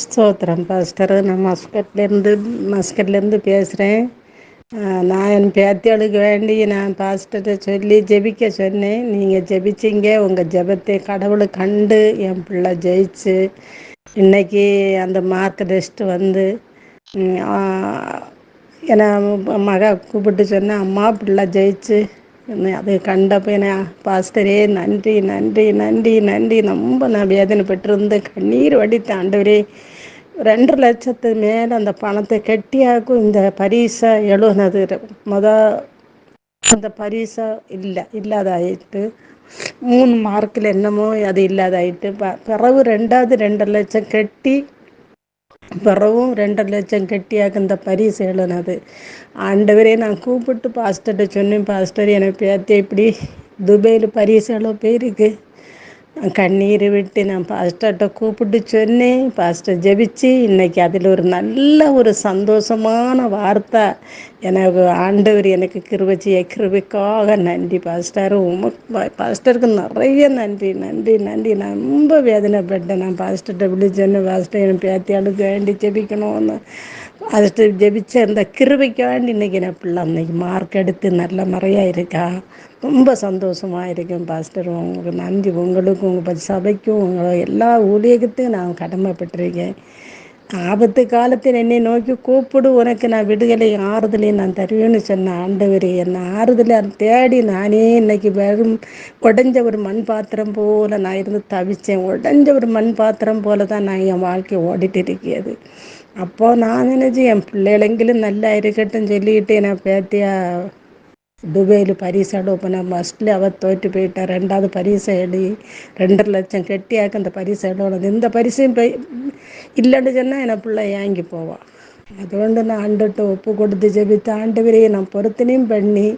ஸ்தோத்திரம் பாஸ்டர். நான் மஸ்கட்லேருந்து மஸ்கட்லேருந்து பேசுகிறேன் நான் என் பேத்தியாளுக்கு வேண்டி நான் பாஸ்டர்கிட்ட சொல்லி ஜெபிக்க சொன்னேன். நீங்கள் ஜெபிச்சிங்க. உங்கள் ஜெபத்தை கடவுளை கண்டு என் பிள்ளை ஜெயிச்சு இன்னைக்கு அந்த மார்க் டெஸ்ட் வந்து என்னை மக கூப்பிட்டு சொன்னேன் அம்மா பிள்ளை ஜெயிச்சு என்னை அதை கண்டப்போ என்ன பாஸ்டரே நன்றி நன்றி நன்றி நன்றி. ரொம்ப நான் வேதனைப்பட்டிருந்தேன் கண்ணீர் வடித்த ஆண்டவரே ரெண்டு லட்சத்து மேலே அந்த பணத்தை கெட்டியாக்கும் இந்த பரிசை எழுதுனது. முத அந்த பரிசை இல்லை இல்லாதாயிட்டு. மூணு மார்க்கில் என்னமோ அது இல்லாதாயிட்டு. ப- பிறகு ரெண்டாவது ரெண்டு லட்சம் கட்டி வரவும் ரெண்டரை லட்சம் கட்டியாக இந்த பரிசு எழுனது. ஆண்டவரே நான் கூப்பிட்டு பாஸ்டர்கிட்ட சொன்னேன் பாஸ்டர் எனக்கு பேத்தே இப்படி துபாயில் பரிசு எழுத போயிருக்கு கண்ணீர் விட்டு நான் பாஸ்டர்கிட்ட கூப்பிட்டு சொன்னேன். பாஸ்டர் ஜெபிச்சு இன்னைக்கு அதில் ஒரு நல்ல ஒரு சந்தோஷமான வார்த்தை. எனக்கு ஆண்டவர் எனக்கு கிருபச்சிய கிருபிக்காக நன்றி பாஸ்டர் உமக்கு பாஸ்டருக்கு நிறைய நன்றி நன்றி நன்றி. நான் ரொம்ப வேதனைப்பட்டேன். நான் பாஸ்டர்கிட்ட விழிச்சேன்னு பாஸ்டர் என் பேத்தியாளுக்கு வேண்டி ஜெபிக்கணும்னு. அது ஜெபிச்ச அந்த கிருபைக்கு வேண்டி இன்னைக்கு நான் பிள்ளை அன்றைக்கி மார்க் எடுத்து நல்ல முறையாக இருக்கா? ரொம்ப சந்தோஷமாக இருக்கேன் பாஸ்டர் உங்களுக்கு நன்றி. உங்களுக்கும் உங்கள் சபைக்கும் உங்களை எல்லா ஊழியத்துக்கும் நான் கடமைப்பட்டிருக்கேன். ஆபத்து காலத்தில் என்னை நோக்கி கூப்பிடு உனக்கு நான் விடுதலை ஆறுதலையும் நான் தருவேன்னு சொன்ன ஆண்டவர். என்னை ஆறுதலை தேடி நானே இன்னைக்கு வெறும் உடஞ்ச ஒரு மண் பாத்திரம் போல நான் இருந்து தவிச்சேன். உடஞ்ச ஒரு மண் பாத்திரம் போல தான் நான் என் வாழ்க்கை ஓடிட்டு இருக்கிறது. അപ്പോ ഞാൻ അങ്ങനെ ചെയ്യാം പിള്ളേളെങ്കിലും നല്ല ആയിരിക്കട്ടും ചൊല്ലിയിട്ട് ഞാൻ പേത്തിയ ദുബൈയിൽ പരീസ എടുപ്പന മസ്റ്റിൽ അവ തോറ്റു പോയിട്ട് രണ്ടാമത് പരീസ എടി രണ്ടര ലക്ഷം കെട്ടിയാക്കുന്ന പരീസ എടുക്കണം എന്ത പരീസയും ഇല്ലാണ്ട് ചെന്നാൽ എന്നെ പിള്ളേ വാങ്ങി പോവാം. അതുകൊണ്ട് ഞാൻ ആണ്ടിട്ട് ഒപ്പ് കൊടുത്ത് ജപിത്ത് ആണ്ടുവരെയും ഞാൻ പുറത്തിനെയും പെണ്ണി.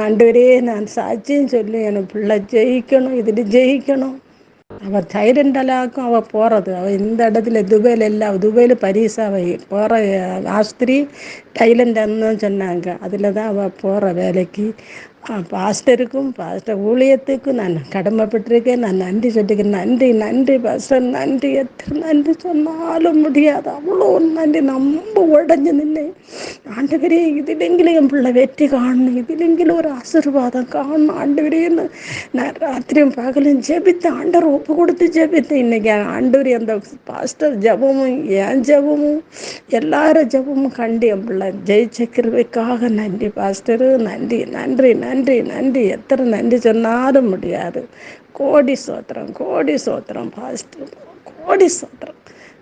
ആണ്ടുവരെയും ഞാൻ സാക്ഷ്യം ചൊല്ലി എന്നെ പിള്ളേ ജയിക്കണം ഇതിൽ ജയിക്കണം. அவள் தைலண்டாலாக்கும் அவள் போகிறது அவள் இந்த இடத்துல துபாயில் எல்லாம் அவள் துபாயில் பரிசு அவள் போகிற ஆஸ்திரி தைலண்ட் சொன்னாங்க. அதில் தான் அவள் போகிற வேலைக்கு. பாஸ்டருக்கும் பாஸ்டர் ஊழியத்துக்கும் நான் கடமைப்பட்டிருக்கேன் நான் நன்றி சொல்லிக்கிறேன் நன்றி நன்றி பாஸ்டர் நன்றி எத்தனை நன்றி சொன்னாலும் முடியாது அவ்வளோ நன்றி நம்ம உடஞ்சு நின்னேன் ஆண்டுவரே ഇതിലെങ്കിലും എൻ പിള്ള വെറ്റി കാണണം ഇതിലെങ്കിലും ഒരു ആശീർവാദം കാണണം ആണ്ടുവരെ ഞാൻ രാത്രിയും പകലും ജപിത്ത് ആണ്ടർ ഒപ്പ് കൊടുത്ത് ജപിത്ത് ഇന്നൊക്കെയാണ് ആണ്ടൂർ എന്താ പാസ്റ്റർ ജപമും ഞാൻ ജപമും എല്ലാവരും ജപമും കണ്ട് എൻ പിള്ള ജയിച്ച കൃപയ്ക്കാക നന്ദി പാസ്റ്റർ നന്ദി നന്ദി നന്ദി நன்றி நன்றி. எத்தனை நன்றி சொன்னாலும் முடியாது. கோடி சோத்திரம் கோடி சோத்திரம் பாஸ்டர் கோடி சோத்திரம்.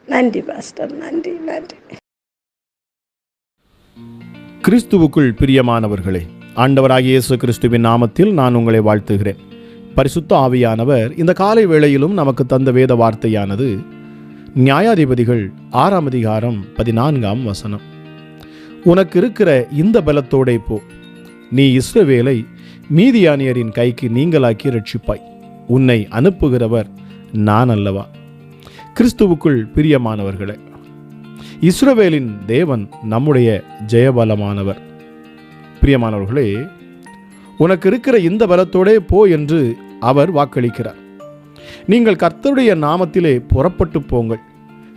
நன்றி பாஸ்டர் நன்றி நன்றி. கிறிஸ்துவுக்குள் பிரியமானவர்களே ஆண்டவராகிய இயேசு கிறிஸ்துவின் நாமத்தில் நான் உங்களை வாழ்த்துகிறேன். பரிசுத்த ஆவியானவர் இந்த காலை வேளையிலும் நமக்கு தந்த வேத வார்த்தையானது நியாயாதிபதிகள் ஆறாம் அதிகாரம் பதினான்காம் வசனம். உனக்கு இருக்கிற இந்த பலத்தோடே போ. நீ இஸ்ரவேலை மீதியானியரின் கைக்கு நீங்களாக்கி ரட்சிப்பாய் உன்னை அனுப்புகிறவர் நான் அல்லவா? கிறிஸ்துவுக்குள் பிரியமானவர்களே இஸ்ரவேலின் தேவன் நம்முடைய ஜெயபலமானவர். பிரியமானவர்களே உனக்கு இருக்கிற இந்த பலத்தோடே போ என்று அவர் வாக்களிக்கிறார். நீங்கள் கர்த்தருடைய நாமத்திலே புறப்பட்டு போங்கள்.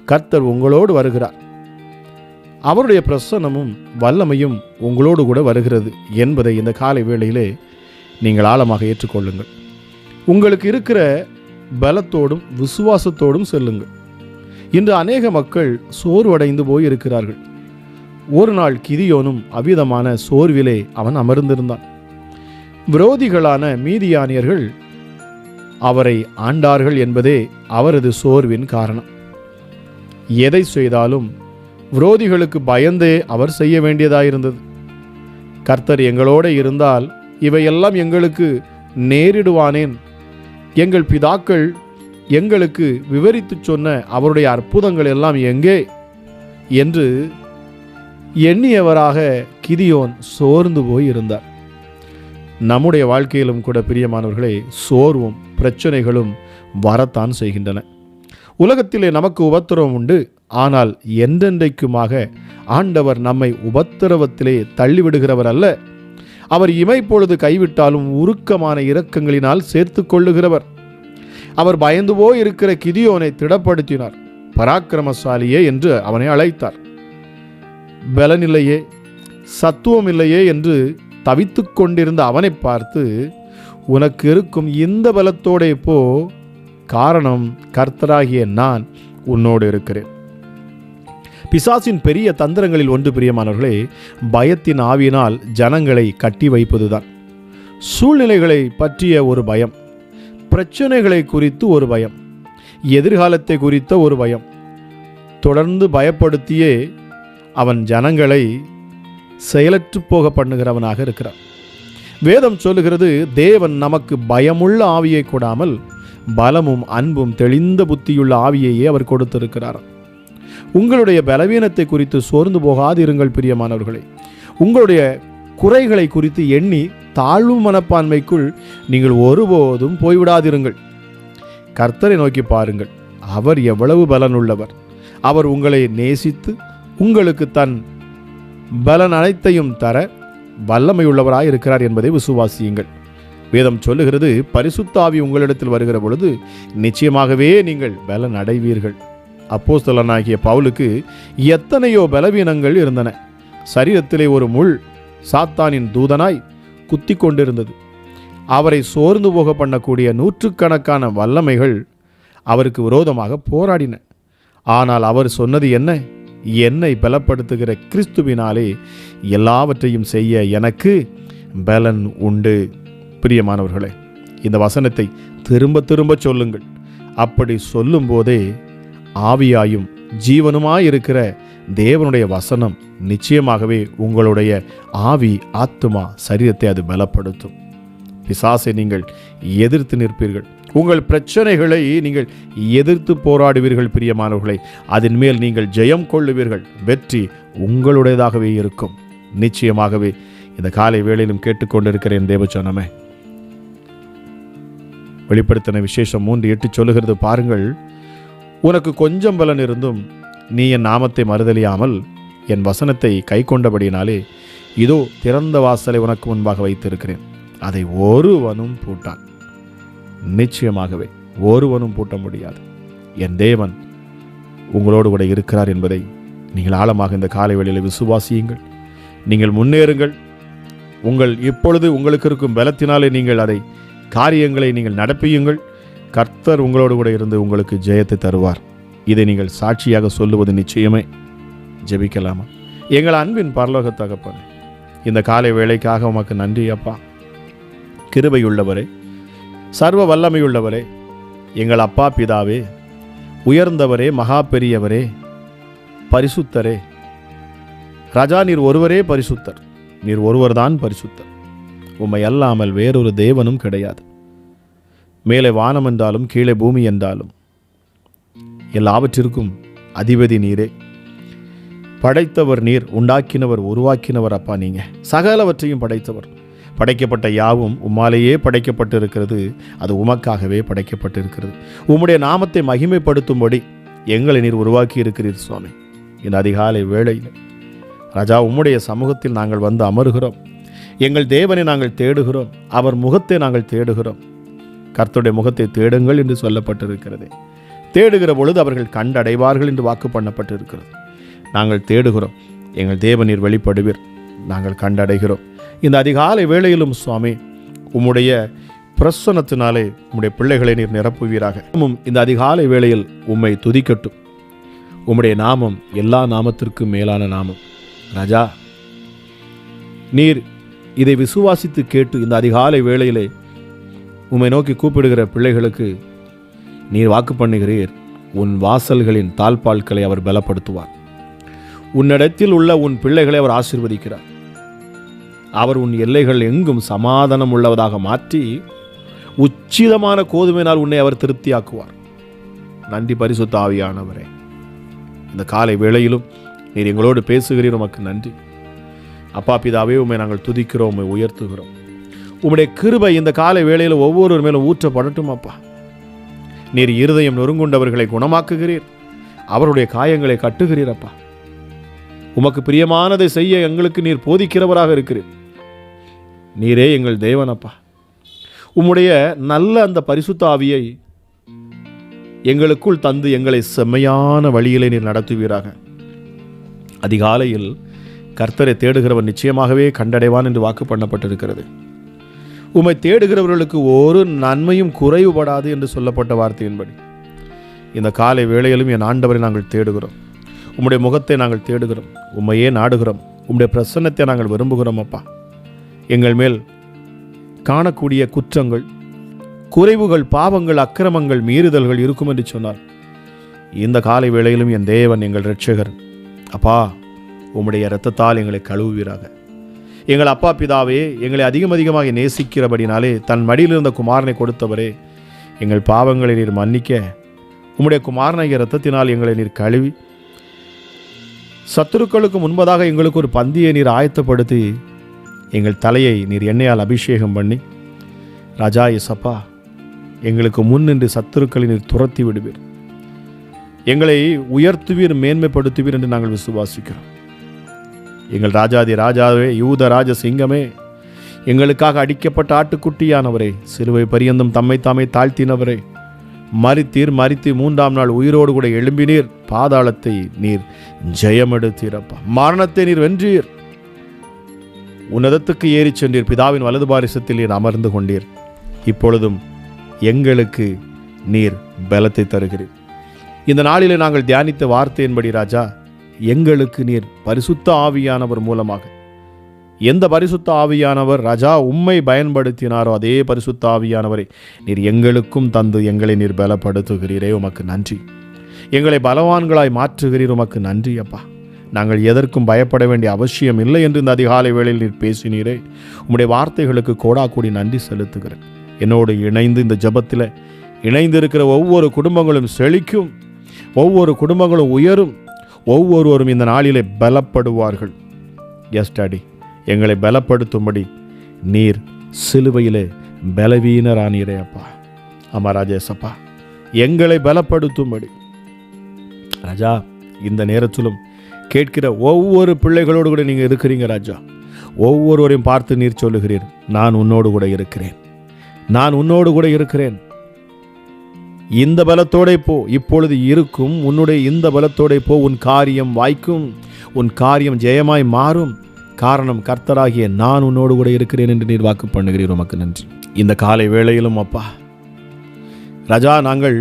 கர்த்தர் உங்களோடு வருகிறார். அவருடைய பிரசன்னமும் வல்லமையும் உங்களோடு கூட வருகிறது என்பதை இந்த காலை வேளையிலே நீங்கள் ஆழமாக ஏற்றுக்கொள்ளுங்கள். உங்களுக்கு இருக்கிற பலத்தோடும் விசுவாசத்தோடும் செல்லுங்கள். இன்று அநேக மக்கள் சோர்வடைந்து போய் இருக்கிறார்கள் ஒரு நாள் கிதியோனும் அவ்விதமான சோர்விலே அவன் அமர்ந்திருந்தான். விரோதிகளான மீதியானியர்கள் அவரை ஆண்டார்கள் என்பதே அவரது சோர்வின் காரணம். எதை செய்தாலும் விரோதிகளுக்கு பயந்தே அவர் செய்ய வேண்டியதாயிருந்தது. கர்த்தர் எங்களோட இருந்தால் இவையெல்லாம் எங்களுக்கு நேரிடுவானேன். எங்கள் பிதாக்கள் எங்களுக்கு விவரித்துச் சொன்ன அவருடைய அற்புதங்கள் எல்லாம் எங்கே? என்று எண்ணியவராக கிதியோன் சோர்ந்து போய் இருந்தார். நம்முடைய வாழ்க்கையிலும் கூட பிரியமானவர்களே சோர்வும் பிரச்சனைகளும் வரத்தான் செய்கின்றன. உலகத்திலே நமக்கு உபத்திரவம் உண்டு. ஆனால் என்றென்றைக்குமாக ஆண்டவர் நம்மை உபத்திரவத்திலே தள்ளிவிடுகிறவர் அல்ல அவர் இமைப்பொழுது கைவிட்டாலும் உருக்கமான இரக்கங்களினால் சேர்த்து கொள்ளுகிறவர் அவர் பயந்து போய் இருக்கிற கிதியோனை திடப்படுத்தினார். பராக்கிரமசாலியே என்று அவனை அழைத்தார். பலனில்லையே சத்துவம் இல்லையே என்று தவித்து கொண்டிருந்த அவனை பார்த்து உனக்கு இருக்கும் இந்த பலத்தோடே போ. காரணம் கர்த்தராகிய நான் உன்னோடு இருக்கிறேன். பிசாசின் பெரிய தந்திரங்களில் ஒன்று பிரியமானவர்களே பயத்தின் ஆவியினால் ஜனங்களை கட்டி வைப்பதுதான். சூழ்நிலைகளை பற்றிய ஒரு பயம் பிரச்சனைகளை குறித்து ஒரு பயம் எதிர்காலத்தை குறித்த ஒரு பயம். தொடர்ந்து பயப்படுத்தியே அவன் ஜனங்களை செயலற்று போக பண்ணுகிறவனாக இருக்கிறான். வேதம் சொல்லுகிறது தேவன் நமக்கு பயமுள்ள ஆவியை கொடாமல் பலமும் அன்பும் தெளிந்த புத்தியுள்ள ஆவியையே அவர் கொடுத்திருக்கிறார் உங்களுடைய பலவீனத்தை குறித்து சோர்ந்து போகாதிருங்கள் பிரியமானவர்களே. உங்களுடைய குறைகளை குறித்து எண்ணி தாழ்வு மனப்பான்மைக்குள் நீங்கள் ஒருபோதும் போய்விடாதிருங்கள். கர்த்தரை நோக்கி பாருங்கள். அவர் எவ்வளவு பலனுள்ளவர். அவர் உங்களை நேசித்து உங்களுக்கு தன் பலன் அனைத்தையும் தர வல்லமையுள்ளவராக இருக்கிறார் என்பதை விசுவாசியுங்கள். வேதம் சொல்லுகிறது பரிசுத்தாவி உங்களிடத்தில் வருகிற பொழுது நிச்சயமாகவே நீங்கள் பலன் அடைவீர்கள். அப்போஸ்தலனாகிய பவுலுக்கு எத்தனையோ பலவீனங்கள் இருந்தன. சரீரத்திலே ஒரு முள் சாத்தானின் தூதனாய் குத்தி கொண்டிருந்தது. அவரை சோர்ந்து போக பண்ணக்கூடிய நூற்றுக்கணக்கான வல்லமைகள் அவருக்கு விரோதமாக போராடின. ஆனால் அவர் சொன்னது என்ன? என்னை பலப்படுத்துகிற கிறிஸ்துவினாலே எல்லாவற்றையும் செய்ய எனக்கு பலன் உண்டு. பிரியமானவர்களே இந்த வசனத்தை திரும்ப திரும்ப சொல்லுங்கள். அப்படி சொல்லும்போதே ஆவியாயும் ஜீவனுமாயிருக்கிற தேவனுடைய வசனம் நிச்சயமாகவே உங்களுடைய ஆவி ஆத்துமா சரீரத்தை அது பலப்படுத்தும். பிசாசை நீங்கள் எதிர்த்து நிற்பீர்கள். உங்கள் பிரச்சனைகளை நீங்கள் எதிர்த்து போராடுவீர்கள் பிரியமானவர்களை. அதன் மேல் நீங்கள் ஜெயம் கொள்ளுவீர்கள். வெற்றி உங்களுடையதாகவே இருக்கும். நிச்சயமாகவே இந்த காலை வேளையிலும் கேட்டுக்கொண்டிருக்கிறேன் தேவச்சனமே வெளிப்படுத்தின விசேஷம் மூன்று எட்டு சொல்லுகிறது பாருங்கள். உனக்கு கொஞ்சம் பலன் இருந்தும் நீ என் நாமத்தை மறுதலியாமல் என் வசனத்தை கை கொண்டபடியினாலே இதோ திறந்த வாசலை உனக்கு முன்பாக வைத்திருக்கிறேன். அதை ஒருவனும் பூட்டான். நிச்சயமாகவே ஒருவனும் பூட்ட முடியாது. என் தேவன் உங்களோடு கூட இருக்கிறார் என்பதை நீங்கள் ஆழமாக இந்த காலை வேளையில் விசுவாசியுங்கள். நீங்கள் முன்னேறுங்கள். உங்கள் இப்பொழுது உங்களுக்கு இருக்கும் பலத்தினாலே நீங்கள் அதை காரியங்களை நீங்கள் நடப்பியுங்கள். கர்த்தர் உங்களோடு கூட இருந்து உங்களுக்கு ஜெயத்தை தருவார். இதை நீங்கள் சாட்சியாக சொல்லுவது நிச்சயமே. ஜெபிக்கலாமா? எங்கள் அன்பின் பரலோக தகப்பனே இந்த காலை வேலைக்காக உமக்கு நன்றி அப்பா. கிருபையுள்ளவரே சர்வ வல்லமையுள்ளவரே எங்கள் அப்பா பிதாவே உயர்ந்தவரே மகா பெரியவரே பரிசுத்தரே. ராஜா நீர் ஒருவரே பரிசுத்தர். நீர் ஒருவர்தான் பரிசுத்தர். உம்மை அல்லாமல் வேறொரு தேவனும் கிடையாது. மேலே வானம் என்றாலும் கீழே பூமி என்றாலும். எல்லாவற்றிற்கும் அதிபதி நீரே. படைத்தவர் நீர் உண்டாக்கினவர் உருவாக்கினவர் அப்பா நீங்க. சகலவற்றையும் படைத்தவர். படைக்கப்பட்ட யாவும் உம்மாலேயே படைக்கப்பட்டு இருக்கிறது அது உமக்காகவே படைக்கப்பட்டு இருக்கிறது உம்முடைய நாமத்தை மகிமைப்படுத்தும்படி எங்களை நீர் உருவாக்கி இருக்கிறீர் சுவாமி. இந்த அதிகாலை வேளையில் ராஜா உம்முடைய சமூகத்தில் நாங்கள் வந்து அமருகிறோம். எங்கள் தேவனை நாங்கள் தேடுகிறோம். அவர் முகத்தை நாங்கள் தேடுகிறோம். கர்த்தருடைய முகத்தை தேடுங்கள் என்று சொல்லப்பட்டிருக்கிறது. தேடுகிற பொழுது அவர்கள் கண்டடைவார்கள் என்று வாக்கு பண்ணப்பட்டிருக்கிறது. நாங்கள் தேடுகிறோம். எங்கள் தேவநீர் வெளிப்படுவீர். நாங்கள் கண்டடைகிறோம். இந்த அதிகாலை வேளையிலும் சுவாமி உம்முடைய பிரசன்னத்தினாலே உம்முடைய பிள்ளைகளை நீர் நிரப்புவீராக. இந்த அதிகாலை வேளையில் உம்மை துதிக்கட்டும். உம்முடைய நாமம் எல்லா நாமத்திற்கும் மேலான நாமம். ராஜா நீர் இதை விசுவாசித்து கேட்டு இந்த அதிகாலை வேளையிலே உம்மை நோக்கி கூப்பிடுகிற பிள்ளைகளுக்கு நீர் வாக்கு பண்ணுகிறீர். உன் வாசல்களின் தாழ்பால்களை அவர் பலப்படுத்துவார். உன்னிடத்தில் உள்ள உன் பிள்ளைகளை அவர் ஆசீர்வதிக்கிறார். அவர் உன் எல்லைகள் எங்கும் சமாதானம் உள்ளவதாக மாற்றி உச்சிதமான கோதுமையினால் உன்னை அவர் திருப்தியாக்குவார். நன்றி பரிசுத்த ஆவியானவரே. இந்த காலை வேளையிலும் நீர் எங்களோடு பேசுகிறீர். உமக்கு நன்றி. அப்பா பிதாவே உம்மை நாங்கள் துதிக்கிறோம் உம்மை உயர்த்துகிறோம். உம்முடைய கிருபை இந்த காலை வேளையில் ஒவ்வொருவர் மேலும் ஊற்றப்படட்டும் அப்பா நீர் இருதயம் நொறுங்குண்டவர்களை குணமாக்குகிறீர். அவருடைய காயங்களை கட்டுகிறீர் அப்பா உமக்கு பிரியமானதை செய்ய எங்களுக்கு நீர் போதிக்கிறவராக இருக்கிறீர். நீரே எங்கள் தேவன் அப்பா உம்முடைய நல்ல அந்த பரிசுத்த ஆவியை எங்களுக்குள் தந்து எங்களை செம்மையான வழியிலே நீர் நடத்துவீராக. அதிகாலையில் கர்த்தரை தேடுகிறவன் நிச்சயமாகவே கண்டடைவான் என்று வாக்கு பண்ணப்பட்டிருக்கிறது உம்மை தேடுகிறவர்களுக்கு ஒரு நன்மையும் குறைவுபடாது என்று சொல்லப்பட்ட வார்த்தையின்படி. இந்த காலை வேளையிலும் என் ஆண்டவரை நாங்கள் தேடுகிறோம். உம்முடைய முகத்தை நாங்கள் தேடுகிறோம். உம்மையே நாடுகிறோம். உம்முடைய பிரசன்னத்தை நாங்கள் விரும்புகிறோம் அப்பா. எங்கள் மேல் காணக்கூடிய குற்றங்கள் குறைவுகள் பாவங்கள் அக்கிரமங்கள் மீறுதல்கள் இருக்கும் என்று சொன்னார். இந்த காலை வேளையிலும் என் தேவன் எங்கள் ரட்சகர் அப்பா உம்முடைய இரத்தத்தால் எங்களை கழுவுவீராக. எங்கள் அப்பா பிதாவே எங்களை அதிகம் அதிகமாக நேசிக்கிறபடினாலே தன் மடியில் இருந்த குமாரனை கொடுத்தவரே எங்கள் பாவங்களை நீர் மன்னிக்க உம்முடைய குமாரனாகிய ரத்தத்தினால் எங்களை நீர் கழுவி சத்துருக்களுக்கு முன்பதாக எங்களுக்கு ஒரு பந்தியை நீர் ஆயத்தப்படுத்தி எங்கள் தலையை நீர் எண்ணெயால் அபிஷேகம் பண்ணி ராஜா இசப்பா எங்களுக்கு முன் நின்று சத்துருக்களை நீர் துரத்தி விடுவீர். எங்களை உயர்த்துவீர் மேன்மைப்படுத்துவீர் என்று நாங்கள் விசுவாசிக்கிறோம். எங்கள் ராஜாதி ராஜாவே யூத ராஜ சிங்கமே எங்களுக்காக அடிக்கப்பட்ட ஆட்டுக்குட்டியானவரே சிலுவை பரியந்தம் தம்மை தாமே தாழ்த்தினவரே மறித்தீர் மறித்து மூன்றாம் நாள் உயிரோடு கூட எழும்பினீர் பாதாளத்தை நீர் ஜெயமெடுத்தீரப்பா. மரணத்தை நீர் வென்றீர். உன்னதத்துக்கு ஏறிச் சென்றீர் பிதாவின் வலது பாரிசத்தில் நீர் அமர்ந்து கொண்டீர். இப்பொழுதும் எங்களுக்கு நீர் பலத்தை தருகிறீர். இந்த நாளிலே நாங்கள் தியானித்த வார்த்தையின்படி ராஜா எங்களுக்கு நீர் பரிசுத்த ஆவியானவர் மூலமாக. எந்த பரிசுத்த ஆவியானவர் ராஜா உம்மை பயன்படுத்தினாரோ அதே பரிசுத்த ஆவியானவரை நீர் எங்களுக்கும் தந்து எங்களை நீர் பலப்படுத்துகிறீரே உமக்கு நன்றி. எங்களை பலவான்களாய் மாற்றுகிறீர் உமக்கு நன்றி அப்பா. நாங்கள் எதற்கும் பயப்பட வேண்டிய அவசியம் இல்லை என்று இந்த அதிகாலை வேளையில் நீர் பேசினீரே. உம்முடைய வார்த்தைகளுக்கு கோடா கூடி நன்றி செலுத்துகிறேன். என்னோடு இணைந்து இந்த ஜெபத்தில் இணைந்திருக்கிற ஒவ்வொரு குடும்பங்களும் செழிக்கும் ஒவ்வொரு குடும்பங்களும் உயரும் ஒவ்வொருவரும் இந்த நாளிலே பலப்படுவார்கள். எஸ் டாடி எங்களை பலப்படுத்தும்படி நீர் சிலுவையிலே பலவீனரானீரே அப்பா. ஆமாம் ராஜேஷப்பா எங்களை பலப்படுத்தும்படி. ராஜா இந்த நேரத்திலும் கேட்கிற ஒவ்வொரு பிள்ளைகளோடு கூட நீங்கள் இருக்கிறீங்க ராஜா. ஒவ்வொருவரையும் பார்த்து நீர் சொல்லுகிறீர். நான் உன்னோடு கூட இருக்கிறேன். நான் உன்னோடு கூட இருக்கிறேன். இந்த பலத்தோடே போ இப்பொழுது இருக்கும். உன்னுடைய இந்த பலத்தோடே போ உன் காரியம் வாய்க்கும். உன் காரியம் ஜெயமாய் மாறும். காரணம் கர்த்தராகிய நான் உன்னோடு கூட இருக்கிறேன் என்று நீர் வாக்கு பண்ணுகிறீர். உமக்கு நன்றி. இந்த காலை வேளையிலும் அப்பா ரஜா நாங்கள்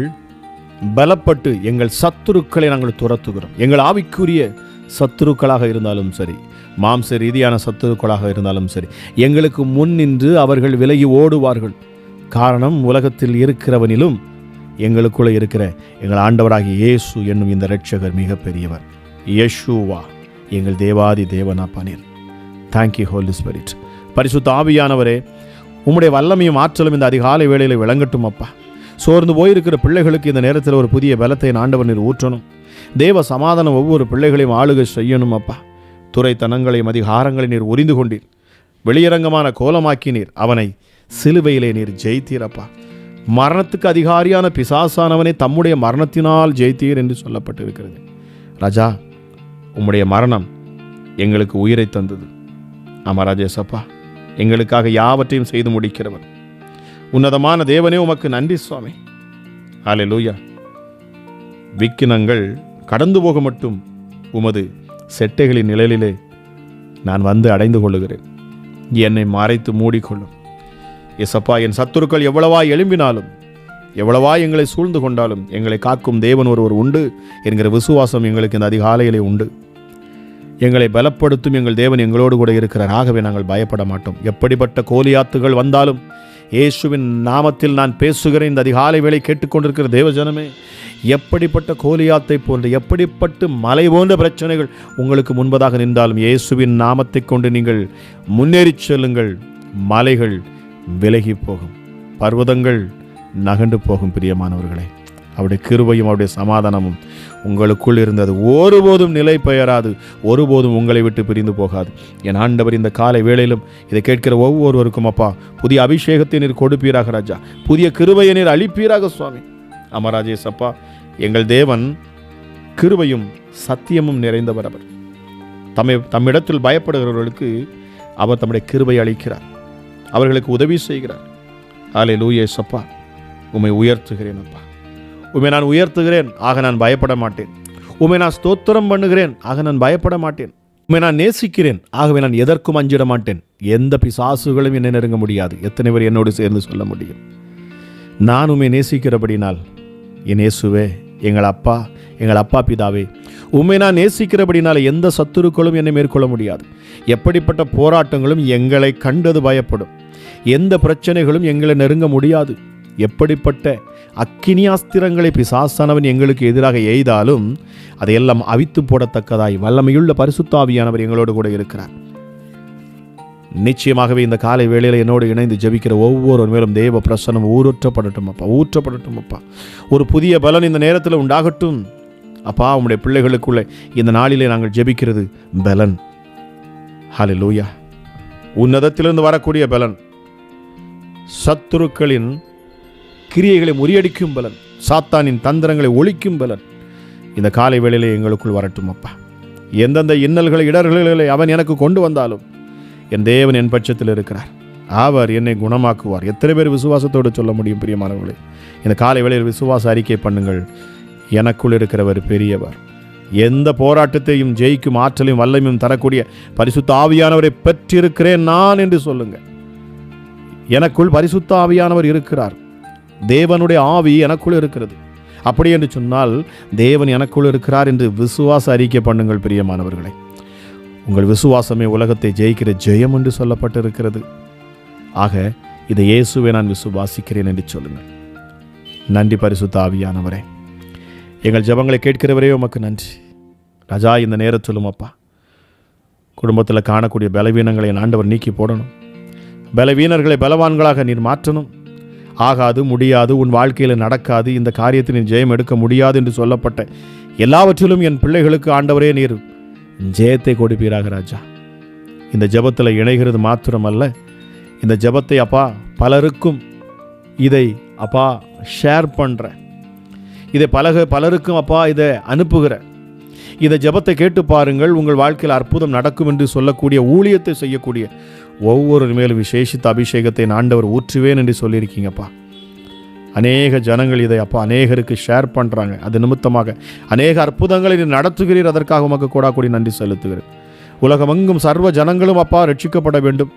பலப்பட்டு எங்கள் சத்துருக்களை நாங்கள் துரத்துகிறோம். எங்கள் ஆவிக்குரிய சத்துருக்களாக இருந்தாலும் சரி மாம்ச ரீதியான சத்துருக்களாக இருந்தாலும் சரி எங்களுக்கு முன் நின்று அவர்கள் விலகி ஓடுவார்கள். காரணம் உலகத்தில் இருக்கிறவனிலும் எங்களுக்குள்ளே இருக்கிற எங்கள் ஆண்டவராகிய இயேசு என்னும் இந்த ரட்சகர் மிகப்பெரியவர். பெரியவர் எங்கள் தேவாதி தேவனா பனீர் தேங்க்யூ ஹோலி ஸ்பிரிட் பரிசுத்த ஆவியானவரே உம்முடைய வல்லமையும் ஆற்றலும் இந்த அதிகாலை வேளையில் விளங்கட்டும் அப்பா. சோர்ந்து போயிருக்கிற பிள்ளைகளுக்கு இந்த நேரத்தில் ஒரு புதிய பலத்தை ஆண்டவர் நீர் ஊற்றணும். தேவ சமாதானம் ஒவ்வொரு பிள்ளைகளையும் ஆளுகை செய்யணும் அப்பா. துறைத்தனங்களையும் அதிகாரங்களை நீர் உரிந்து கொண்டீர். வெளியரங்கமான கோலமாக்கினீர் அவனை சிலுவையிலே நீர் ஜெயித்தீரப்பா மரணத்துக்கு அதிகாரியான பிசாசானவனை தம்முடைய மரணத்தினால் ஜெயித்தீர் என்று சொல்லப்பட்டிருக்கிறது. ராஜா உம்முடைய மரணம் எங்களுக்கு உயிரை தந்தது. ஆமா ராஜேசப்பா எங்களுக்காக யாவற்றையும் செய்து முடிக்கிறவர். உன்னதமான தேவனே உமக்கு நன்றி சுவாமி. ஆலே லூயா விக்கினங்கள் கடந்து போக மட்டும் உமது செட்டைகளின் நிழலிலே நான் வந்து அடைந்து கொள்ளுகிறேன். என்னை மறைத்து மூடிக்கொள்ளும். எசப்பா என் சத்துருக்கள் எவ்வளவா எழும்பினாலும் எவ்வளவா எங்களை சூழ்ந்து கொண்டாலும் எங்களை காக்கும் தேவன் ஒருவர் உண்டு என்கிற விசுவாசம் எங்களுக்கு இந்த அதிகாலையிலே உண்டு. எங்களை பலப்படுத்தும் எங்கள் தேவன் எங்களோடு கூட இருக்கிறார். ஆகவே நாங்கள் பயப்பட மாட்டோம். எப்படிப்பட்ட கோலியாத்துகள் வந்தாலும் இயேசுவின் நாமத்தில் நான் பேசுகிறேன். இந்த அதிகாலை வேலை கேட்டுக்கொண்டிருக்கிற தேவஜனமே எப்படிப்பட்ட கோலியாத்தை போன்ற எப்படிப்பட்ட மலை போன்ற பிரச்சனைகள் உங்களுக்கு முன்பதாக நின்றாலும் இயேசுவின் நாமத்தை கொண்டு நீங்கள் முன்னேறிச் செல்லுங்கள். மலைகள் விலகி போகும். பர்வதங்கள் நகண்டு போகும் பிரியமானவர்களே. அவருடைய கிருபையும் அவருடைய சமாதானமும் உங்களுக்குள் இருந்தது ஒருபோதும் நிலை பெயராது. ஒருபோதும் உங்களை விட்டு பிரிந்து போகாது. என் ஆண்டவர் இந்த காலை வேளையிலும் இதை கேட்கிற ஒவ்வொருவருக்கும் அப்பா புதிய அபிஷேகத்தை நீர் கொடுப்பீராக ராஜா. புதிய கிருபையை நீர் அளிப்பீராக சுவாமி. அமராஜேஸ் அப்பா எங்கள் தேவன் கிருபையும் சத்தியமும் நிறைந்தவர் அவர். தம்மை தம்மிடத்தில் பயப்படுகிறவர்களுக்கு அவர் தம்முடைய கிருபை அளிக்கிறார். அவர்களுக்கு உதவி செய்கிறார். ஆலே லூயே சப்பா. உம்மை உயர்த்துகிறேன் அப்பா. உமை நான் உயர்த்துகிறேன் ஆக நான் பயப்பட மாட்டேன். உமை நான் ஸ்தோத்திரம் பண்ணுகிறேன் ஆக நான் பயப்பட மாட்டேன். உண்மை நான் நேசிக்கிறேன் ஆகவே நான் எதற்கும் அஞ்சிட மாட்டேன். எந்த பிசாசுகளும் என்னை நெருங்க முடியாது. எத்தனை பேர் என்னோடு சேர்ந்து சொல்ல முடியும்? நான் உண்மை நேசிக்கிறபடினால் என் இயேசுவே எங்கள் அப்பா எங்கள் அப்பா பிதாவே உண்மை நான் நேசிக்கிறபடினால எந்த சத்துருக்களும் என்னை மேற்கொள்ள முடியாது. எப்படிப்பட்ட போராட்டங்களும் எங்களை கண்டது பயப்படும். எந்த பிரச்சனைகளும் எங்களை நெருங்க முடியாது. எப்படிப்பட்ட அக்கினியாஸ்திரங்களை பிசாசானவன் எங்களுக்கு எதிராக எய்தாலும் அதையெல்லாம் அவித்து போடத்தக்கதாய் வல்லமையுள்ள பரிசுத்தாவியானவர் எங்களோடு கூட இருக்கிறார். நிச்சயமாகவே இந்த காலை வேளையில் என்னோடு இணைந்து ஜெபிக்கிற ஒவ்வொரு மேலும் தேவ பிரசனம் ஊரூற்றப்படட்டும் அப்பா ஊற்றப்படட்டும் அப்பா. ஒரு புதிய பலன் இந்த நேரத்தில் உண்டாகட்டும். அப்பா உங்களுடைய பிள்ளைகளுக்குள்ளே இந்த நாளிலே நாங்கள் ஜெபிக்கிறது பலன். ஹலே லூயா உன்னதத்திலிருந்து வரக்கூடிய பலன். சத்துருக்களின் கிரியைகளை முறியடிக்கும் பலன். சாத்தானின் தந்திரங்களை ஒழிக்கும் பலன். இந்த காலை வேளையிலே எங்களுக்குள் வரட்டும் அப்பா. எந்தெந்த இன்னல்களை இடர்களை அவன் எனக்கு கொண்டு வந்தாலும் என் தேவன் என் பட்சத்தில் இருக்கிறார். அவர் என்னை குணமாக்குவார். எத்தனை பேர் விசுவாசத்தோடு சொல்ல முடியும் பிரியமானவர்களே? இந்த காலை வேளையில் விசுவாச அறிக்கை பண்ணுங்கள். எனக்குள் இருக்கிறவர் பெரியவர். எந்த போராட்டத்தையும் ஜெயிக்கும் ஆற்றலையும் வல்லமையும் தரக்கூடிய பரிசுத்த ஆவியானவரை பெற்றிருக்கிறேன் நான் என்று சொல்லுங்க. எனக்குள் பரிசுத்த ஆவியானவர் இருக்கிறார். தேவனுடைய ஆவி எனக்குள் இருக்கிறது. அப்படி என்று சொன்னால் தேவன் எனக்குள் இருக்கிறார் என்று விசுவாச அறிக்கை பண்ணுங்கள் பிரியமானவர்களே. உங்கள் விசுவாசமே உலகத்தை ஜெயிக்கிற ஜெயம் என்று சொல்லப்பட்டிருக்கிறது. ஆக இதை இயேசுவை நான் விசுவாசிக்கிறேன் என்று சொல்லுங்கள். நன்றி பரிசுத்த ஆவியானவரே. எங்கள் ஜெபங்களை கேட்கிறவரே உமக்கு நன்றி. ராஜா இந்த நேரத்திலும் அப்பா குடும்பத்தில் காணக்கூடிய பலவீனங்களை என் ஆண்டவர் நீக்கி போடணும். பலவீனர்களை பலவான்களாக நீர் மாற்றணும். ஆகாது முடியாது உன் வாழ்க்கையில் நடக்காது இந்த காரியத்தை நீ ஜெயம் எடுக்க முடியாது என்று சொல்லப்பட்ட எல்லாவற்றிலும் என் பிள்ளைகளுக்கு ஆண்டவரே நீர் ஜெயத்தை கொடுப்பீராக ராஜா. இந்த ஜெபத்தில் இணைகிறது மாத்திரமல்ல இந்த ஜெபத்தை அப்பா பலருக்கும் இதை அப்பா ஷேர் பண்ணுறேன் இதை பலக பலருக்கும் அப்பா இதை அனுப்புகிற. இந்த ஜெபத்தை கேட்டு பாருங்கள் உங்கள் வாழ்க்கையில் அற்புதம் நடக்கும் என்று சொல்லக்கூடிய ஊழியத்தை செய்யக்கூடிய ஒவ்வொரு மேலும் விசேஷித்த அபிஷேகத்தை ஆண்டவர் ஊற்றுவேன் என்று சொல்லியிருக்கீங்கப்பா. அநேக ஜனங்கள் இதை அப்பா அநேகருக்கு ஷேர் பண்ணுறாங்க அது நிமித்தமாக அநேக அற்புதங்களை நீ நடத்துகிறீர் அதற்காக உமக்கு கூட கூடி நன்றி செலுத்துகிறேன். உலகமெங்கும் சர்வ ஜனங்களும் அப்பா ரட்சிக்கப்பட வேண்டும்.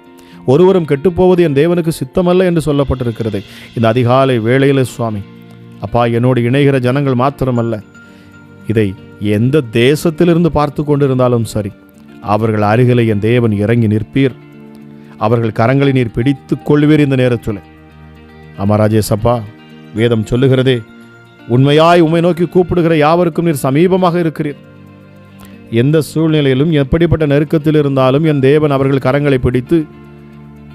ஒருவரும் கெட்டுப்போவது என் தேவனுக்கு சித்தமல்ல என்று சொல்லப்பட்டிருக்கிறது. இந்த அதிகாலை வேளையில் சுவாமி அப்பா என்னோடு இணைகிற ஜனங்கள் மாத்திரமல்ல. இதை எந்த தேசத்திலிருந்து பார்த்து கொண்டிருந்தாலும் சரி அவர்கள் அருகிலே என் தேவன் இறங்கி நிற்பீர். அவர்கள் கரங்களை நீர் பிடித்து கொள்வீர் இந்த நேரத்தில். அமராஜேசப்பா வேதம் சொல்லுகிறதே உண்மையாய் உம்மை நோக்கி கூப்பிடுகிற யாவருக்கும் நீர் சமீபமாக இருக்கிறீர். எந்த சூழ்நிலையிலும் எப்படிப்பட்ட நெருக்கத்தில் இருந்தாலும் என் தேவன் அவர்கள் கரங்களை பிடித்து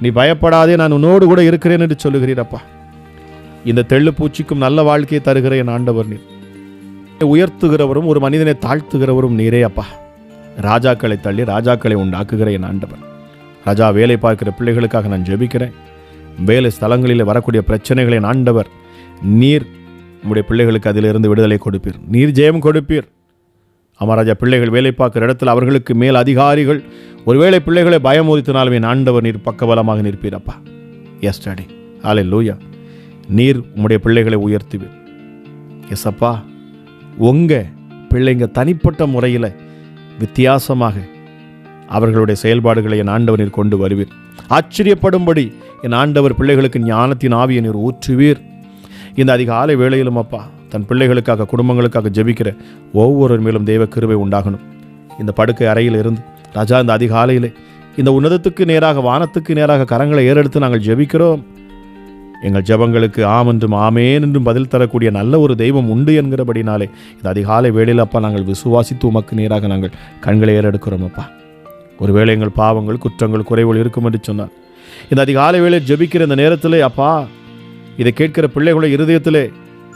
நீ பயப்படாதே நான் உன்னோடு கூட இருக்கிறேன் என்று சொல்லுகிறீரப்பா இந்த தெள்ளு பூச்சிக்கும் நல்ல வாழ்க்கையை தருகிற என் ஆண்டவர் நீர். உயர்த்துகிறவரும் ஒரு மனிதனை தாழ்த்துகிறவரும் நீரே அப்பா. ராஜாக்களை தள்ளி ராஜாக்களை உண்டாக்குகிற என் ஆண்டவர். ராஜா வேலை பார்க்கிற பிள்ளைகளுக்காக நான் ஜெபிக்கிறேன். வேலை ஸ்தலங்களில் வரக்கூடிய பிரச்சனைகளை என் ஆண்டவர் நீர் உங்களுடைய பிள்ளைகளுக்கு அதிலிருந்து விடுதலை கொடுப்பீர். நீர் ஜெயம் கொடுப்பீர். அமராஜா பிள்ளைகள் வேலை பார்க்குற இடத்துல அவர்களுக்கு மேல் அதிகாரிகள் ஒருவேளை பிள்ளைகளை பயமுறுத்தினாலும் என் ஆண்டவர் நீர் பக்கபலமாக நிற்பீரப்பா எஸ் டாடி ஆலை லூயா நீர் உம்முடைய பிள்ளைகளை உயர்த்துவீர். எஸ் அப்பா உங்கள் பிள்ளைங்க தனிப்பட்ட முறையில் வித்தியாசமாக அவர்களுடைய செயல்பாடுகளை என் ஆண்டவனில் கொண்டு வருவீர். ஆச்சரியப்படும்படி என் ஆண்டவர் பிள்ளைகளுக்கு ஞானத்தின் ஆவியை நீர் ஊற்றுவீர். இந்த அதிகாலை வேளையிலும் அப்பா தன் பிள்ளைகளுக்காக குடும்பங்களுக்காக ஜெபிக்கிற ஒவ்வொருவர் மேலும் தெய்வ கிருவை உண்டாகணும். இந்த படுக்கை அறையில் இருந்து ராஜா இந்த அதிகாலையிலே இந்த உன்னதத்துக்கு நேராக வானத்துக்கு நேராக கரங்களை ஏறெடுத்து நாங்கள் ஜெபிக்கிறோம். எங்கள் ஜெபங்களுக்கு ஆம் என்றும் ஆமேன் என்றும் பதில் தரக்கூடிய நல்ல ஒரு தெய்வம் உண்டு என்கிறபடினாலே இந்த அதிகாலை வேளையில் அப்பா நாங்கள் விசுவாசித்து உமக்கு நேராக நாங்கள் கண்களை ஏறெடுக்கிறோம் அப்பா. ஒருவேளை எங்கள் பாவங்கள் குற்றங்கள் குறைவுகள் இருக்கும் என்று சொன்னார். இந்த அதிகாலை வேளையில் ஜெபிக்கிற இந்த நேரத்திலே அப்பா இதை கேட்கிற பிள்ளைகளுடைய இருதயத்திலே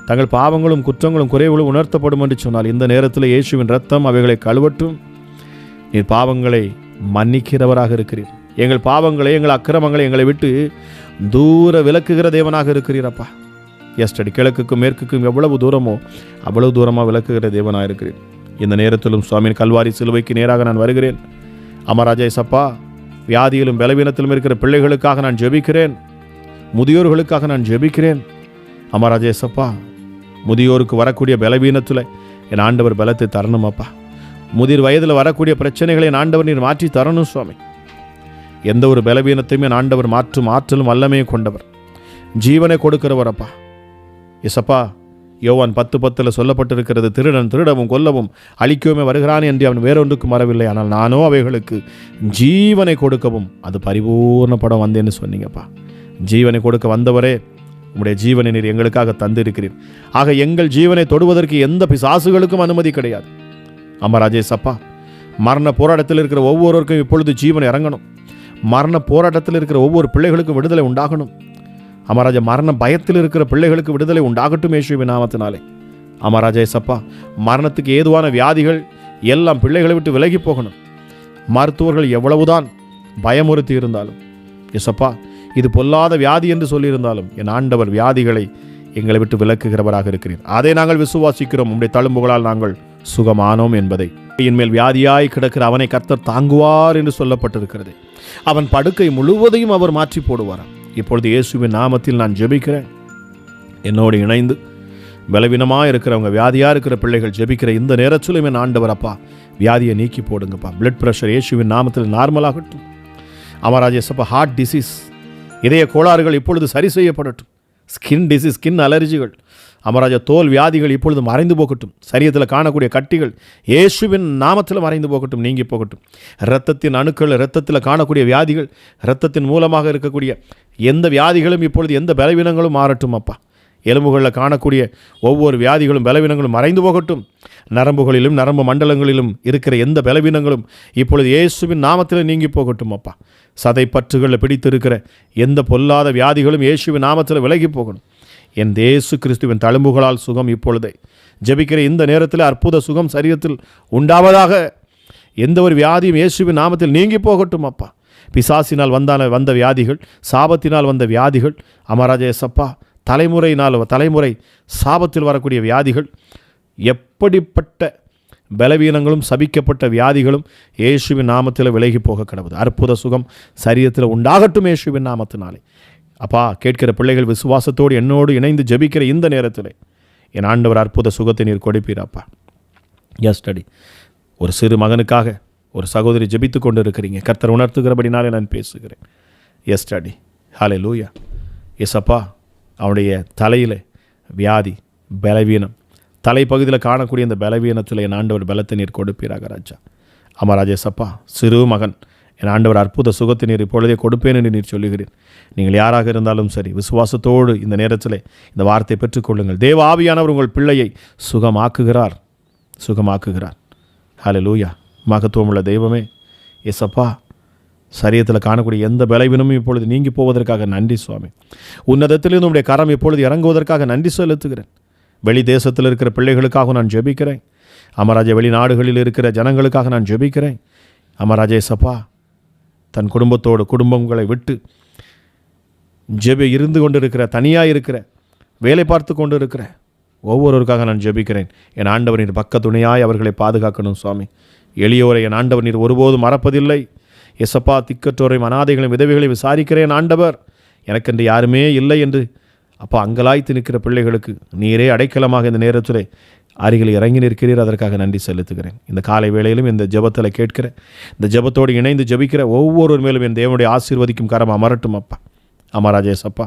தங்கள் பாவங்களும் குற்றங்களும் குறைவுகளும் உணர்த்தப்படும் என்று சொன்னால் இந்த நேரத்தில் இயேசுவின் ரத்தம் அவைகளை கழுவட்டும். நீர் பாவங்களை மன்னிக்கிறவராக இருக்கிறீர். எங்கள் பாவங்களை எங்கள் அக்கிரமங்களை எங்களை விட்டு தூர விளக்குகிற தேவனாக இருக்கிறீரப்பா. எஸ்டடி கிழக்குக்கும் மேற்குக்கும் எவ்வளவு தூரமோ அவ்வளவு தூரமாக விளக்குகிற தேவனாக இருக்கிறேன் இந்த நேரத்திலும் சுவாமியின் கல்வாரி சிலுவைக்கு நேராக நான் வருகிறேன். அமராஜேசப்பா வியாதியிலும் பலவீனத்திலும் இருக்கிற பிள்ளைகளுக்காக நான் ஜெபிக்கிறேன். முதியோர்களுக்காக நான் ஜெபிக்கிறேன். அமராஜேசப்பா முதியோருக்கு வரக்கூடிய பலவீனத்தில் என் ஆண்டவர் பலத்தை தரணுமப்பா. முதிர் வயதில் வரக்கூடிய பிரச்சனைகளை என் ஆண்டவர் நீர் மாற்றி தரணும் சுவாமி. எந்த ஒரு பலவீனத்தையுமே ஆண்டவர் மாற்றும் ஆற்றலும் வல்லமையும் கொண்டவர். ஜீவனை கொடுக்கிறவர் அப்பா. எசப்பா யோவான் பத்து பத்தில் சொல்லப்பட்டிருக்கிறது திருடன் திருடவும் கொல்லவும் அழிக்கவுமே வருகிறான் என்று அவன் வேறொன்றுக்கும் வரவில்லை. ஆனால் நானோ அவைகளுக்கு ஜீவனை கொடுக்கவும் அது பரிபூர்ண படம் வந்தேன்னு சொன்னீங்கப்பா ஜீவனை கொடுக்க வந்தவரே உங்களுடைய ஜீவனை நீர் எங்களுக்காக தந்திருக்கிறீர். ஆக எங்கள் ஜீவனை தொடுவதற்கு எந்த பிசாசுகளுக்கும் அனுமதி கிடையாது. அம்மா ராஜேஷ் அப்பா மரண போராட்டத்தில் இருக்கிற ஒவ்வொருவருக்கும் இப்பொழுது ஜீவன் இறங்கணும். மரண போராட்டத்தில் இருக்கிற ஒவ்வொரு பிள்ளைகளுக்கும் விடுதலை உண்டாகணும். அமராஜா மரண பயத்தில் இருக்கிற பிள்ளைகளுக்கு விடுதலை உண்டாகட்டும் இயேசுவின் நாமத்தினாலே. அமராஜா சப்பா மரணத்துக்கு ஏதுவான வியாதிகள் எல்லாம் பிள்ளைகளை விட்டு விலகி போகணும். மருத்துவர்கள் எவ்வளவுதான் பயமுறுத்தி இருந்தாலும் எசப்பா இது பொல்லாத வியாதி என்று சொல்லியிருந்தாலும் என் ஆண்டவர் வியாதிகளை எங்களை விட்டு விலக்குகிறவராக இருக்கிறீர். அதை நாங்கள் விசுவாசிக்கிறோம். உங்களுடைய தழும்புகளால் நாங்கள் சுகமானோம் என்பதை. மேல் வியாதியாய் கிடக்கிற அவனை கர்த்தர் தாங்குவார் என்று சொல்லப்பட்டிருக்கிறது. அவன் படுக்கை முழுவதையும் அவர் மாற்றி போடுவாராம். இப்பொழுது இயேசுவின் நாமத்தில் நான் ஜெபிக்கிறேன். என்னோடு இணைந்து பலவீனமாக இருக்கிறவங்க வியாதியாக இருக்கிற பிள்ளைகள் ஜெபிக்கிற இந்த நேரத்திலும் என் ஆண்டவர் அப்பா வியாதியை நீக்கி போடுங்கப்பா. பிளட் ப்ரெஷர் இயேசுவின் நாமத்தில் நார்மலாகட்டும் அமராஜேசப்பா ஹார்ட் டிசீஸ் இதய கோளாறுகள் இப்பொழுது சரி செய்யப்படட்டும். ஸ்கின் டிசீஸ் ஸ்கின் அலர்ஜிகள் அமராஜ தோல் வியாதிகள் இப்பொழுது மறைந்து போகட்டும். சரீரத்தில் காணக்கூடிய கட்டிகள் இயேசுவின் நாமத்தில் மறைந்து போகட்டும் நீங்கி போகட்டும். இரத்தத்தின் அணுக்கள் இரத்தத்தில் காணக்கூடிய வியாதிகள் இரத்தத்தின் மூலமாக இருக்கக்கூடிய எந்த வியாதிகளும் இப்பொழுது எந்த பலவீனங்களும் மாறட்டும் அப்பா. எலும்புகளில் காணக்கூடிய ஒவ்வொரு வியாதிகளும் பலவீனங்களும் மறைந்து போகட்டும். நரம்புகளிலும் நரம்பு மண்டலங்களிலும் இருக்கிற எந்த பலவீனங்களும் இப்பொழுது இயேசுவின் நாமத்தில் நீங்கி போகட்டும் அப்பா. சதை பற்றுகளில் பிடித்திருக்கிற எந்த பொல்லாத வியாதிகளும் இயேசுவின் நாமத்தில் விலகி போகணும். என் தேசு கிறிஸ்துவின் தழும்புகளால் சுகம் இப்பொழுதே. ஜெபிக்கிற இந்த நேரத்தில் அற்புத சுகம் சரீரத்தில் உண்டாவதாக எந்த ஒரு வியாதியும் இயேசுவின் நாமத்தில் நீங்கி போகட்டும் அப்பா. பிசாசினால் வந்தான வந்த வியாதிகள் சாபத்தினால் வந்த வியாதிகள் அமராஜேசப்பா தலைமுறையினால் தலைமுறை சாபத்தில் வரக்கூடிய வியாதிகள் எப்படிப்பட்ட பலவீனங்களும் சபிக்கப்பட்ட வியாதிகளும் இயேசுவின் நாமத்தில் விலகி போக கிடவுது. அற்புத சுகம் சரீரத்தில் உண்டாகட்டும் இயேசுவின் நாமத்தினாலே. அப்பா கேட்கிற பிள்ளைகள் விசுவாசத்தோடு என்னோடு இணைந்து ஜெபிக்கிற இந்த நேரத்தில் என் ஆண்டவர் அற்புத சுகத்தை நீர் கொடுப்பீராப்பா. எஸ் ஸ்டடி ஒரு சிறு மகனுக்காக ஒரு சகோதரி ஜெபித்து கொண்டு இருக்கிறீங்க கர்த்தர் உணர்த்துகிறபடினாலே நான் பேசுகிறேன். எஸ் ஸ்டடி ஹாலே லூயா எஸ் அப்பா. அவனுடைய தலையில் வியாதி பலவீனம் தலைப்பகுதியில் காணக்கூடிய இந்த பலவீனத்தில் என் ஆண்டவர் பலத்தை நீர் கொடுப்பீராக ராஜா. ஆமாம் ராஜேசப்பா சிறு மகன். என் ஆண்டவர் அற்புத சுகத்தை நீர் இப்பொழுதே கொடுப்பேன் என்று நீர் சொல்லுகிறேன் நீங்கள் யாராக இருந்தாலும் சரி விசுவாசத்தோடு இந்த நேரத்தில் இந்த வார்த்தை பெற்றுக்கொள்ளுங்கள். தேவ ஆவியானவர் உங்கள் பிள்ளையை சுகமாக்குகிறார். சுகமாக்குகிறார். ஹலே லூயா மகத்துவமுள்ள தெய்வமே எஸ்அப்பா சரியத்தில் காணக்கூடிய எந்த பலவீனமும் இப்பொழுது நீங்கி போவதற்காக நன்றி சுவாமி. உன்னதத்திலிருந்து உடைய கரம் இப்பொழுது இறங்குவதற்காக நன்றி செலுத்துகிறேன். வெளி தேசத்தில் இருக்கிற பிள்ளைகளுக்காக நான் ஜெபிக்கிறேன். அமராஜ வெளிநாடுகளில் இருக்கிற ஜனங்களுக்காக நான் ஜெபிக்கிறேன். அமராஜே சப்பா தன் குடும்பத்தோடு குடும்பங்களை விட்டு ஜெபி இருந்து கொண்டு இருக்கிற தனியாக இருக்கிற வேலை பார்த்து கொண்டு இருக்கிற ஒவ்வொருவருக்காக நான் ஜெபிக்கிறேன். என் ஆண்டவர் நீர் பக்க துணையாய் அவர்களை பாதுகாக்கணும் சுவாமி. எளியோரை என் ஆண்டவர் நீர் ஒருபோதும் மறப்பதில்லை. எசப்பா திக்கற்றோரையும் அனாதைகளையும் விதவைகளையும் விசாரிக்கிறேன் ஆண்டவர். எனக்கென்று யாருமே இல்லை என்று அப்போ அங்கலாய்த்து நிற்கிற பிள்ளைகளுக்கு நீரே அடைக்கலமாக இந்த நேரத்தில் அருகில் இறங்கி நிற்கிறீர் அதற்காக நன்றி செலுத்துகிறேன். இந்த காலை வேளையிலும் இந்த ஜெபத்தில் கேட்கிற இந்த ஜெபத்தோடு இணைந்து ஜபிக்கிற ஒவ்வொருவர் மேலும் என் தேவனுடைய ஆசீர்வதிக்கும் கரம் அமரட்டும் அப்பா. அமராஜேஸ் அப்பா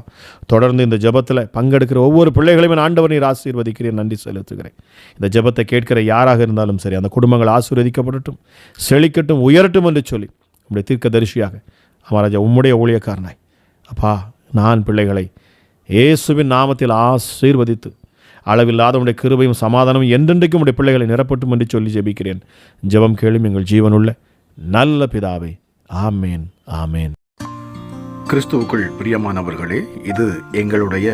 தொடர்ந்து இந்த ஜெபத்தில் பங்கெடுக்கிற ஒவ்வொரு பிள்ளைகளையும் என் ஆண்டவர் நீர் ஆசீர்வதிக்கிறேன் நன்றி செலுத்துகிறேன். இந்த ஜெபத்தை கேட்கிற யாராக இருந்தாலும் சரி அந்த குடும்பங்கள் ஆசீர்வதிக்கப்படட்டும் செழிக்கட்டும் உயரட்டும் என்று சொல்லி அப்படி தீர்க்க தரிசியாக அமராஜா உம்முடைய ஊழியக்காரனாய். அப்பா நான் பிள்ளைகளை இயேசுவின் நாமத்தில் ஆசீர்வதித்து அளவில்லாத உடைய கிருபையும் சமாதானமும் என்றென்றைக்கும் உடைய பிள்ளைகளை நிரப்பட்டும் என்று சொல்லி ஜெபிக்கிறேன். ஜெபம் கேளும் எங்கள் ஜீவனுள்ள நல்ல பிதாவை. ஆமேன் ஆமேன். கிறிஸ்துவுக்குள் பிரியமானவர்களே இது எங்களுடைய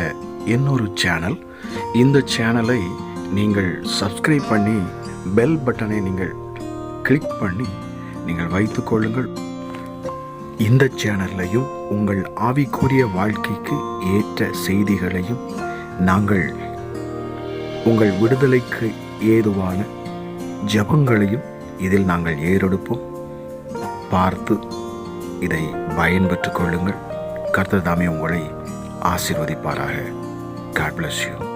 இன்னொரு சேனல். இந்த சேனலை நீங்கள் சப்ஸ்கிரைப் பண்ணி பெல் பட்டனை நீங்கள் கிளிக் பண்ணி நீங்கள் வைத்துக்கொள்ளுங்கள் இந்த சேனல்லையும் உங்கள் ஆவிக்குரிய வாழ்க்கைக்கு ஏற்ற செய்திகளையும் நாங்கள் உங்கள் விடுதலைக்கு ஏதுவான ஜெபங்களையும் இதில் நாங்கள் ஏறெடுப்போம். பார்த்து இதை பயன்பெற்றுக் கொள்ளுங்கள். கர்த்தர் தாமே உங்களை ஆசிர்வதிப்பாராக. God bless you